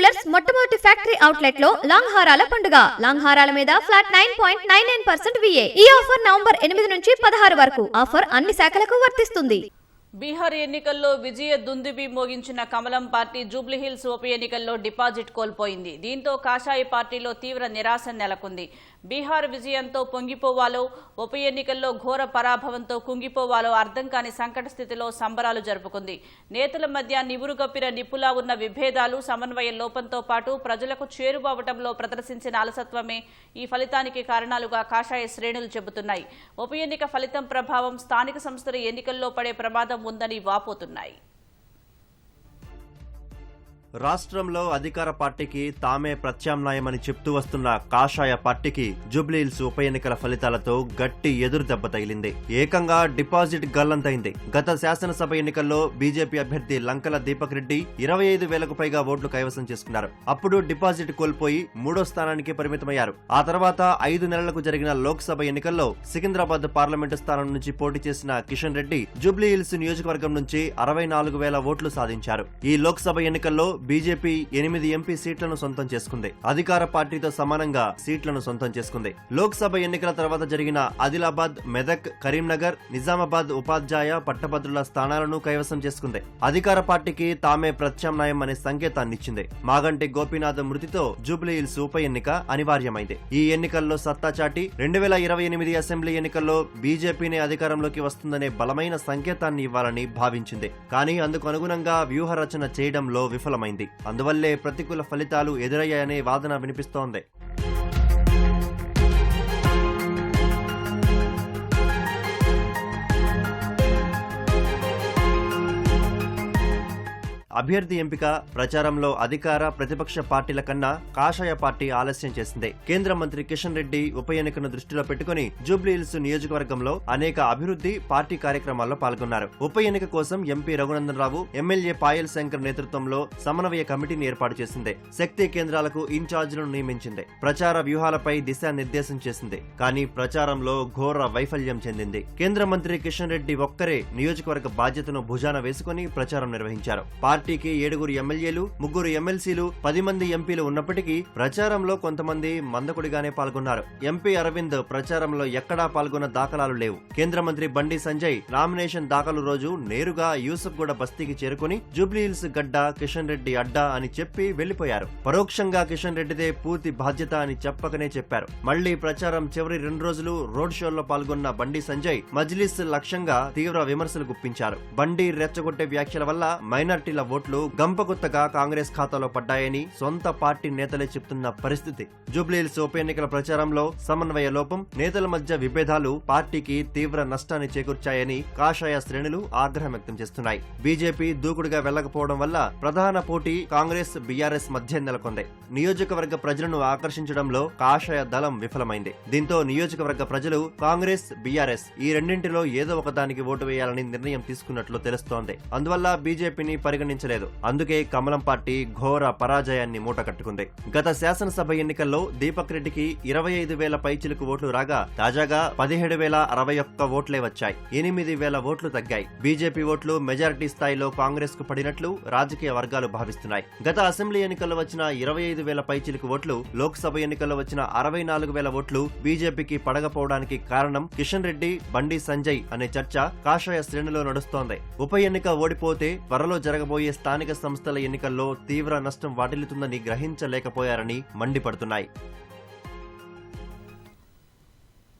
Jewellers మొట్టమొదటి factory అవుట్లెట్లో long హారాల పండుగ. లాంగ్ హారాల మీద flat nine point nine nine percent VA. ఈ ఆఫర్ నవంబర్ ఎనిమిది నుంచి పదహారు వరకు. ఆఫర్ అన్ని శాఖలకు వర్తిస్తుంది. బీహార్ ఎన్నికల్లో విజయ దుందుబి మోగించిన కమలం పార్టీ జూబ్లీహిల్స్ ఉప ఎన్నికల్లో డిపాజిట్ కోల్పోయింది. దీంతో కాషాయ పార్టీలో తీవ్ర నిరాశ నెలకొంది. బీహార్ విజయంతో పొంగిపోవాలో ఉప ఎన్నికల్లో ఘోర పరాభవంతో కుంగిపోవాలో అర్థం కాని సంకట స్థితిలో సంబరాలు జరుపుకుంది. నేతల మధ్య నివురుగప్పిన నిప్పులా ఉన్న విభేదాలు సమన్వయ లోపంతో పాటు ప్రజలకు చేరువవటంలో ప్రదర్శించిన అలసత్వమే ఈ ఫలితానికి కారణాలుగా కాషాయ శ్రేణులు చెబుతున్నాయి. ఉప ఎన్నిక ఫలితం ప్రభావం స్థానిక సంస్థల ఎన్నికల్లో పడే ప్రమాదం ఉందని వాపోతున్నాయి. రాష్ట్రంలో అధికార పార్టీకి తామే ప్రత్యామ్నాయమని చెప్తూ వస్తున్న కాషాయ పార్టీకి జూబ్లీహిల్స్ ఉప ఎన్నికల ఫలితాలతో గట్టి ఎదురు దెబ్బ తగిలింది. ఏకంగా డిపాజిట్ గల్లంతైంది. గత శాసనసభ ఎన్నికల్లో బీజేపీ అభ్యర్థి లంకల దీపక్ రెడ్డి ఇరవై ఐదు వేలకు పైగా ఓట్లు కైవసం చేసుకున్నారు. అప్పుడు డిపాజిట్ కోల్పోయి మూడో స్థానానికి పరిమితమయ్యారు. ఆ తర్వాత ఐదు నెలలకు జరిగిన లోక్సభ ఎన్నికల్లో సికింద్రాబాద్ పార్లమెంటు స్థానం నుంచి పోటీ చేసిన కిషన్ రెడ్డి జుబ్లీహిల్స్ నియోజకవర్గం నుంచి అరవై నాలుగు వేల ఓట్లు సాధించారు. ఈ లోక్సభ ఎన్నికల్లో బీజేపీ ఎనిమిది ఎంపీ సీట్లను సొంతం చేసుకుంది. అధికార పార్టీతో సమానంగా సీట్లను సొంతం చేసుకుంది. లోక్సభ ఎన్నికల తర్వాత జరిగిన ఆదిలాబాద్ మెదక్ కరీంనగర్ నిజామాబాద్ ఉపాధ్యాయ పట్టభద్రుల స్థానాలను కైవసం చేసుకుంది. అధికార పార్టీకి తామే ప్రత్యామ్నాయం అనే సంకేతాన్నిచ్చింది. మాగంటి గోపీనాథ్ మృతితో జూబ్లీహిల్స్ ఉప ఎన్నిక అనివార్యమైంది. ఈ ఎన్నికల్లో సత్తా చాటి రెండు వేల ఇరవై ఎనిమిది అసెంబ్లీ ఎన్నికల్లో బీజేపీనే అధికారంలోకి వస్తుందనే బలమైన సంకేతాన్ని ఇవ్వాలని భావించింది. కానీ అందుకు అనుగుణంగా వ్యూహ రచన చేయడంలో విఫలమైంది. అందువల్లే ప్రతికూల ఫలితాలు ఎదురయ్యాయనే వాదన వినిపిస్తోంది. అభ్యర్థి ఎంపిక ప్రచారంలో అధికార ప్రతిపక్ష పార్టీల కన్నా కాషాయ పార్టీ ఆలస్యం చేసింది. కేంద్ర మంత్రి కిషన్ రెడ్డి ఉప ఎన్నికను దృష్టిలో పెట్టుకుని జూబ్లీహిల్స్ నియోజకవర్గంలో అనేక అభివృద్ధి పార్టీ కార్యక్రమాల్లో పాల్గొన్నారు. ఉప ఎన్నిక కోసం ఎంపీ రఘునందన్ రావు ఎమ్మెల్యే పాయల్ శంకర్ నేతృత్వంలో సమన్వయ కమిటీని ఏర్పాటు చేసింది. శక్తి కేంద్రాలకు ఇన్ఛార్జీలను నియమించింది. ప్రచార వ్యూహాలపై దిశానిర్దేశం చేసింది. కానీ ప్రచారంలో ఘోర వైఫల్యం చెందింది. కేంద్ర మంత్రి కిషన్ రెడ్డి ఒక్కరే నియోజకవర్గ బాధ్యతను భుజాన వేసుకుని ప్రచారం నిర్వహించారు. పార్టీకి ఏడుగురు ఎమ్మెల్యేలు ముగ్గురు ఎమ్మెల్సీలు పది మంది ఎంపీలు ఉన్నప్పటికీ ప్రచారంలో కొంతమంది మందకుడిగానే పాల్గొన్నారు. ఎంపీ అరవింద్ ప్రచారంలో ఎక్కడా పాల్గొన్న దాఖలాలు లేవు. కేంద్ర మంత్రి బండి సంజయ్ నామినేషన్ దాఖలు రోజు నేరుగా యూసఫ్ గూడ బస్తీకి చేరుకుని జూబ్లీహిల్స్ గడ్డ కిషన్ రెడ్డి అడ్డా అని చెప్పి వెళ్ళిపోయారు పరోక్షంగా కిషన్ రెడ్డిదే పూర్తి బాధ్యత అని చెప్పకనే చెప్పారు. మళ్ళీ ప్రచారం చివరి రెండు రోజులు రోడ్ షోల్లో పాల్గొన్న బండి సంజయ్ మజ్లిస్ లక్ష్యంగా తీవ్ర విమర్శలు గుప్పించారు. బండి రెచ్చగొట్టే వ్యాఖ్యల వల్ల మైనార్టీల ఓట్లు గంపగుత్తగా కాంగ్రెస్ ఖాతాలో పడ్డాయని సొంత పార్టీ నేతలే చెప్తున్న పరిస్థితి. జూబ్లీహిల్స్ ఉప ఎన్నికల ప్రచారంలో సమన్వయ లోపం నేతల మధ్య విభేదాలు పార్టీకి తీవ్ర నష్టాన్ని చేకూర్చాయని కాషాయ శ్రేణులు ఆగ్రహం వ్యక్తం చేస్తున్నాయి. బీజేపీ దూకుడుగా వెళ్ళకపోవడం వల్ల ప్రధాన పోటీ కాంగ్రెస్ బీఆర్ఎస్ మధ్య నెలకొంది. నియోజకవర్గ ప్రజలను ఆకర్షించడంలో కాషాయ దళం విఫలమైంది. దీంతో నియోజకవర్గ ప్రజలు కాంగ్రెస్ బీఆర్ఎస్ ఈ రెండింటిలో ఏదో ఒక దానికి ఓటు వేయాలని నిర్ణయం తీసుకున్నట్లు తెలుస్తోంది. అందువల్ల బీజేపీని సాధించలేదు అందుకే కమలం పార్టీ ఘోర పరాజయాన్ని మూటకట్టుకుంది. గత శాసనసభ ఎన్నికల్లో దీపక్ రెడ్డికి ఇరవై ఐదు వేల పైచిలకు ఓట్లు రాగా తాజాగా పదిహేడు వేల అరవై ఒక్క ఓట్లే వచ్చాయి. ఎనిమిది వేల ఓట్లు తగ్గాయి. బీజేపీ ఓట్లు మెజారిటీ స్థాయిలో కాంగ్రెస్కు పడినట్లు రాజకీయ వర్గాలు భావిస్తున్నాయి. గత అసెంబ్లీ ఎన్నికల్లో వచ్చిన ఇరవై ఐదు వేల పైచిలకు ఓట్లు లోక్సభ ఎన్నికల్లో వచ్చిన అరవై నాలుగు వేల ఓట్లు బీజేపీకి పడకపోవడానికి కారణం కిషన్ రెడ్డి బండి సంజయ్ అనే చర్చ కాషాయ శ్రేణిలో నడుస్తోంది. ఉప ఎన్నిక ఓడిపోతే త్వరలో జరగబోయే స్థానిక సంస్థల ఎన్నికల్లో తీవ్ర నష్టం వాటిల్లుతుందని గ్రహించలేకపోయారని మండిపడుతున్నాయి.